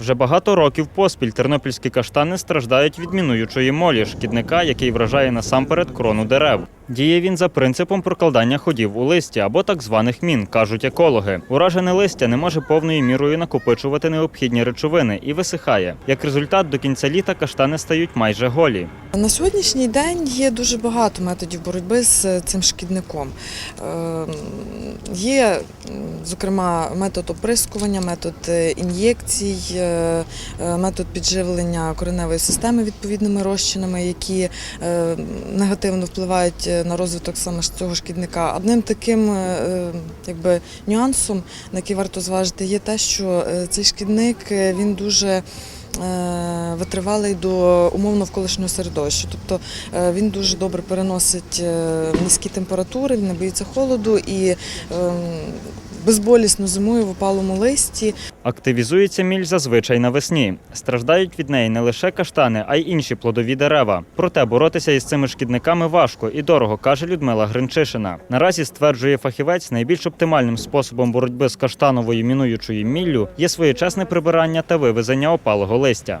Вже багато років поспіль тернопільські каштани страждають від мінуючої молі, шкідника, який вражає насамперед крону дерев. Діє він за принципом прокладання ходів у листі або так званих мін, кажуть екологи. Уражене листя не може повною мірою накопичувати необхідні речовини і висихає. Як результат, до кінця літа каштани стають майже голі. На сьогоднішній день є дуже багато методів боротьби з е, цим шкідником. Е, Є, зокрема, метод оприскування, метод е, ін'єкцій, метод підживлення кореневої системи відповідними розчинами, які е, негативно впливають е, на розвиток саме цього шкідника. Одним таким е, е, якби, нюансом, на який варто зважити, є те, що е, цей шкідник е, він дуже е, витривалий до умов навколишнього середовища. Тобто е, він дуже добре переносить е, низькі температури, він не боїться холоду і ем, безболісно зимує в опалому листі. Активізується міль зазвичай навесні. Страждають від неї не лише каштани, а й інші плодові дерева. Проте боротися із цими шкідниками важко і дорого, каже Людмила Гринчишина. Наразі стверджує фахівець, найбільш оптимальним способом боротьби з каштановою мінуючою міллю є своєчасне прибирання та вивезення опалого листя.